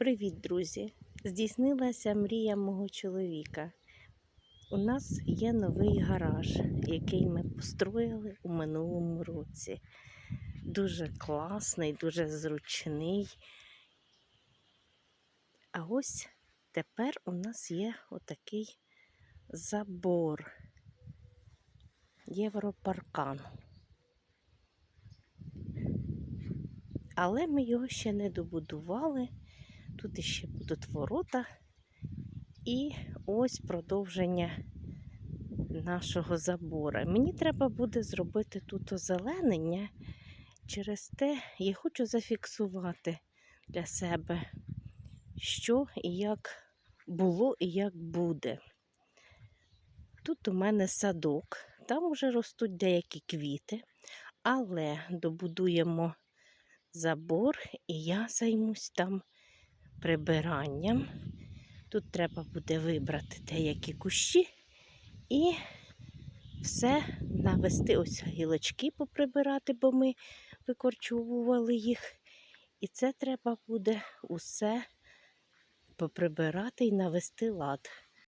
Привіт, друзі! Здійснилася мрія мого чоловіка. У нас є новий гараж, який ми построїли у минулому році. Дуже класний, дуже зручний. А ось тепер у нас є отакий забор Європаркан. Але ми його ще не добудували. Тут іще будуть ворота. І ось продовження нашого забора. Мені треба буде зробити тут озеленення. Через те я хочу зафіксувати для себе, що і як було і як буде. Тут у мене садок, там вже ростуть деякі квіти, але добудуємо забор, і я займусь там прибиранням. Тут треба буде вибрати деякі кущі і все навести, ось гілочки поприбирати, бо ми викорчовували їх. І це треба буде усе поприбирати і навести лад.